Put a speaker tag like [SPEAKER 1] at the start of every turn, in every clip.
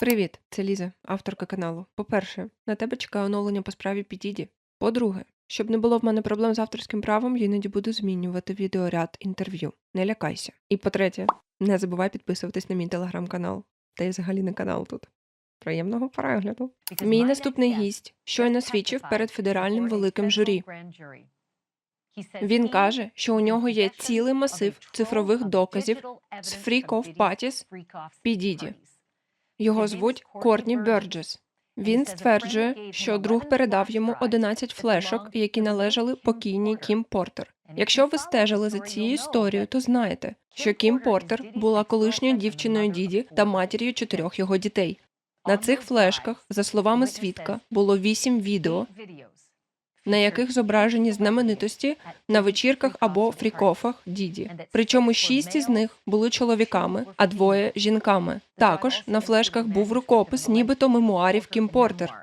[SPEAKER 1] Привіт, це Ліза, авторка каналу. По-перше, на тебе чекає оновлення по справі Підіді. По-друге, щоб не було в мене проблем з авторським правом, я іноді буду змінювати відеоряд інтерв'ю. Не лякайся. І по-третє, не забувай підписуватись на мій телеграм-канал. Та й взагалі не канал тут. Приємного перегляду. Мій наступний гість щойно свідчив перед федеральним великим журі. Він каже, що у нього є цілий масив цифрових доказів з фрік-оф патіс P. Diddy. Його звуть Кортні Берджес. Він стверджує, що друг передав йому 11 флешок, які належали покійній Кім Портер. Якщо ви стежили за цією історією, то знаєте, що Кім Портер була колишньою дівчиною Діді та матір'ю чотирьох його дітей. На цих флешках, за словами свідка, було вісім відео, на яких зображені знаменитості на вечірках або фрікофах Діді. Причому шість із них були чоловіками, а двоє жінками. Також на флешках був рукопис, нібито мемуарів Кім Портер.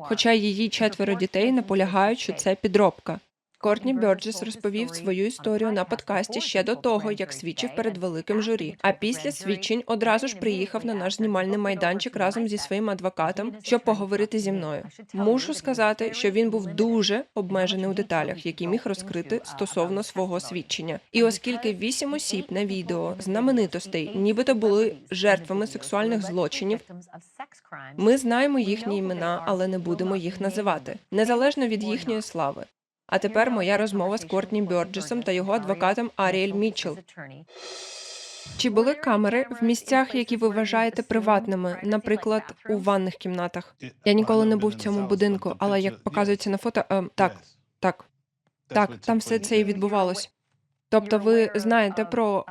[SPEAKER 1] Хоча її четверо дітей наполягають, що це підробка. Кортні Бьорджес розповів свою історію на подкасті ще до того, як свідчив перед великим журі. А після свідчень одразу ж приїхав на наш знімальний майданчик разом зі своїм адвокатом, щоб поговорити зі мною. Мушу сказати, що він був дуже обмежений у деталях, які міг розкрити стосовно свого свідчення. І оскільки вісім осіб на відео знаменитостей, нібито були жертвами сексуальних злочинів, ми знаємо їхні імена, але не будемо їх називати, незалежно від їхньої слави. А тепер моя розмова з Кортні Бьорджесом та його адвокатом Аріель Мітчелл. Чи були камери в місцях, які ви вважаєте приватними, наприклад, у ванних кімнатах? Я ніколи не був в цьому будинку, але як показується на фото, е, так, так, так, там все це і відбувалось. Тобто, ви знаєте про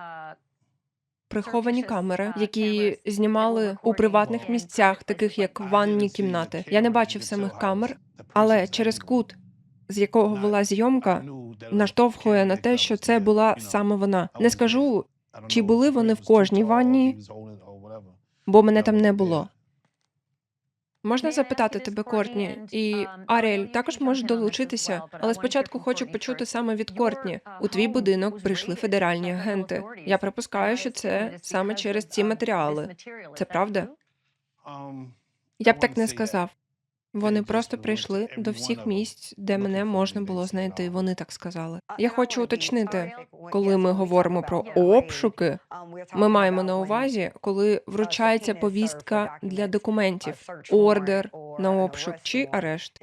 [SPEAKER 1] приховані камери, які знімали у приватних місцях, таких як ванні кімнати. Я не бачив самих камер, але через кут, з якого була зйомка, наштовхує на те, що це була саме вона. Не скажу, чи були вони в кожній ванні, бо мене там не було. Можна запитати тебе, Кортні, і Аріель також може долучитися, але спочатку хочу почути саме від Кортні. У твій будинок прийшли федеральні агенти. Я припускаю, що це саме через ці матеріали. Це правда? Я б так не сказав. Вони просто прийшли до всіх місць, де мене можна було знайти. Вони так сказали. Я хочу уточнити, коли ми говоримо про обшуки, ми маємо на увазі, коли вручається повістка для документів, ордер на обшук чи арешт.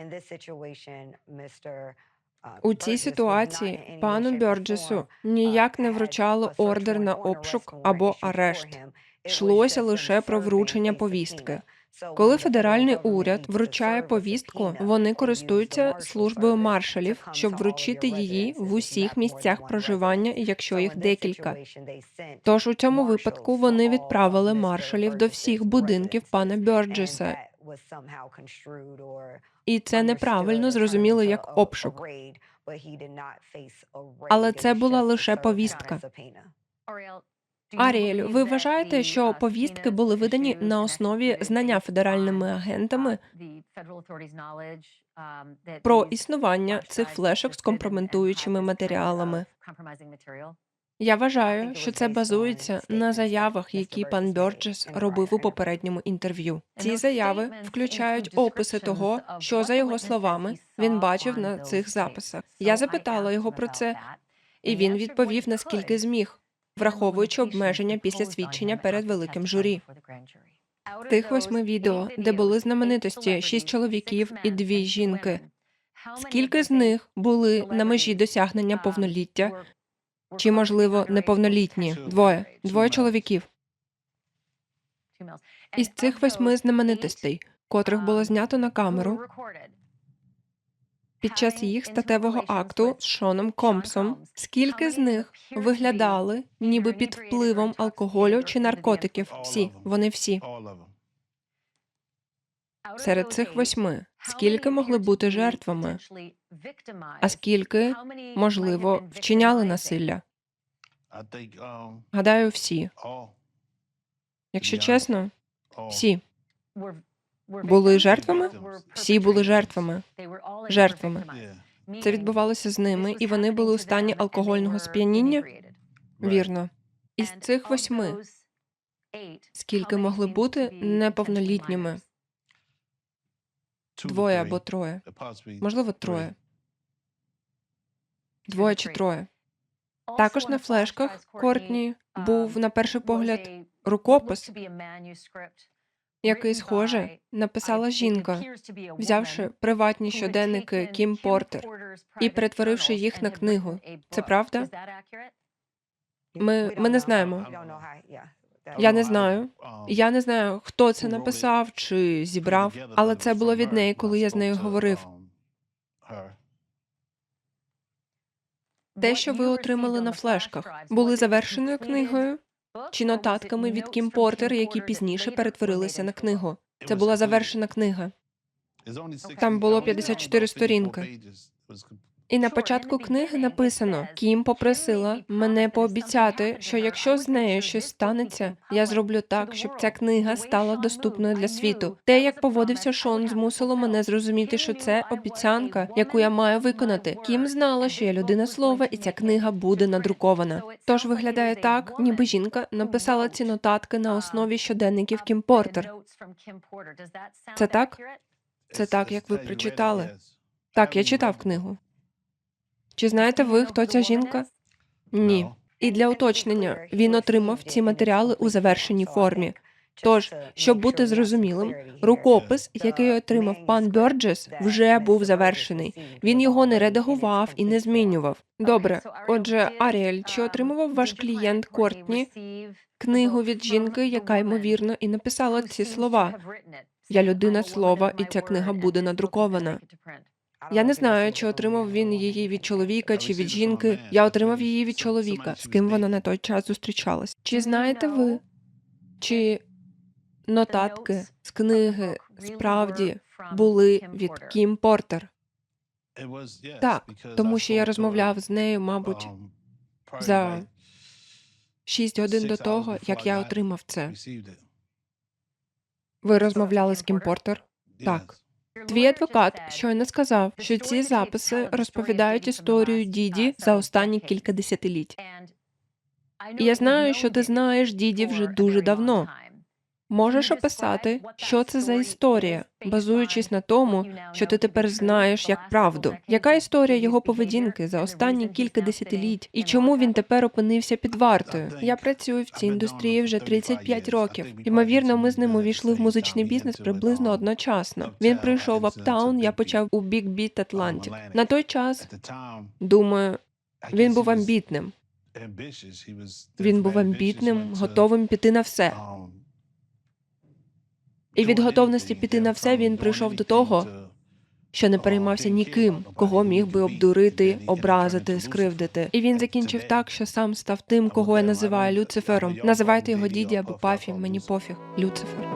[SPEAKER 1] У цій ситуації пану Бьорджесу ніяк не вручало ордер на обшук або арешт. Йшлося лише про вручення повістки. Коли федеральний уряд вручає повістку, вони користуються службою маршалів, щоб вручити її в усіх місцях проживання, якщо їх декілька. Тож у цьому випадку вони відправили маршалів до всіх будинків пана Бьорджеса, і це неправильно зрозуміло як обшук. Але це була лише повістка. Аріель, ви вважаєте, що повістки були видані на основі знання федеральними агентами про існування цих флешок з компрометуючими матеріалами? Я вважаю, що це базується на заявах, які пан Бьорджес робив у попередньому інтерв'ю. Ці заяви включають описи того, що за його словами він бачив на цих записах. Я запитала його про це, і він відповів наскільки зміг враховуючи обмеження після свідчення перед великим журі. Тих восьми відео, де були знаменитості шість чоловіків і дві жінки. Скільки з них були на межі досягнення повноліття, чи, можливо, неповнолітні? Двоє, двоє чоловіків. Із цих восьми знаменитостей, котрих було знято на камеру, під час їх статевого акту з Шоном Компсом, скільки з них виглядали ніби під впливом алкоголю чи наркотиків? Всі, вони всі. Серед цих восьми скільки могли бути жертвами, а скільки, можливо, вчиняли насилля? Гадаю, всі. Якщо чесно, всі були жертвами. Всі були жертвами. Жертвами. Це відбувалося з ними, і вони були у стані алкогольного сп'яніння. Вірно. Із цих восьми скільки могли бути неповнолітніми? Двоє або троє. Можливо, троє. Двоє чи троє. Також на флешках Кортні був, на перший погляд, рукопис, який, схоже, написала жінка, взявши приватні щоденники Кім Портер і перетворивши їх на книгу. Це правда? Ми, ми не знаємо. Я не знаю. Я не знаю, хто це написав чи зібрав, але це було від неї, коли я з нею говорив. Те, що ви отримали на флешках, були завершеною книгою чи нотатками від Кім Портер, які пізніше перетворилися на книгу. Це була завершена книга.
[SPEAKER 2] Там було 54 сторінки.
[SPEAKER 1] І на початку книги написано: Кім попросила мене пообіцяти, що якщо з нею щось станеться, я зроблю так, щоб ця книга стала доступною для світу. Те, як поводився Шон, змусило мене зрозуміти, що це обіцянка, яку я маю виконати. Кім знала, що я людина слова, і ця книга буде надрукована. Тож виглядає так, ніби жінка написала ці нотатки на основі щоденників Кім Портер.
[SPEAKER 2] Це так?
[SPEAKER 1] Це так, як ви прочитали. Так, я читав книгу. Чи знаєте ви, хто ця жінка? Ні. І для уточнення він отримав ці матеріали у завершеній формі. Тож, щоб бути зрозумілим, рукопис, який отримав пан Бьорджес, вже був завершений. Він його не редагував і не змінював. Добре, отже, Аріель, чи отримував ваш клієнт Кортні книгу від жінки, яка ймовірно і написала ці слова? Я людина слова, і ця книга буде надрукована. Я не знаю, чи отримав він її від чоловіка чи від жінки. Я отримав її від чоловіка, з ким вона на той час зустрічалась. Чи знаєте ви, чи нотатки з книги справді були від Кім Портер?
[SPEAKER 2] Так, тому що я розмовляв
[SPEAKER 1] з нею, мабуть, за шість годин до того, як я отримав це. Ви розмовляли з Кім Портер? Так. Твій адвокат щойно сказав, що ці записи розповідають історію діді за останні кілька десятиліть.
[SPEAKER 2] І я знаю, що ти знаєш діді вже дуже давно.
[SPEAKER 1] Можеш описати, що це за історія, базуючись на тому, що ти тепер знаєш як правду. Яка історія його поведінки за останні кілька десятиліть, і чому він тепер опинився під вартою? Я працюю в цій індустрії вже 35 років. Ймовірно, ми з ним увійшли в музичний бізнес приблизно одночасно. Він прийшов в Аптаун, я почав у Big Beat Atlantic. На той час, думаю, він був амбітним. Він був амбітним, готовим піти на все. І від готовності піти на все він прийшов до того, що не переймався ніким, кого міг би обдурити, образити, скривдити. І він закінчив так, що сам став тим, кого я називаю Люцифером. Називайте його діді або пафі, мені пофіг. Люцифер.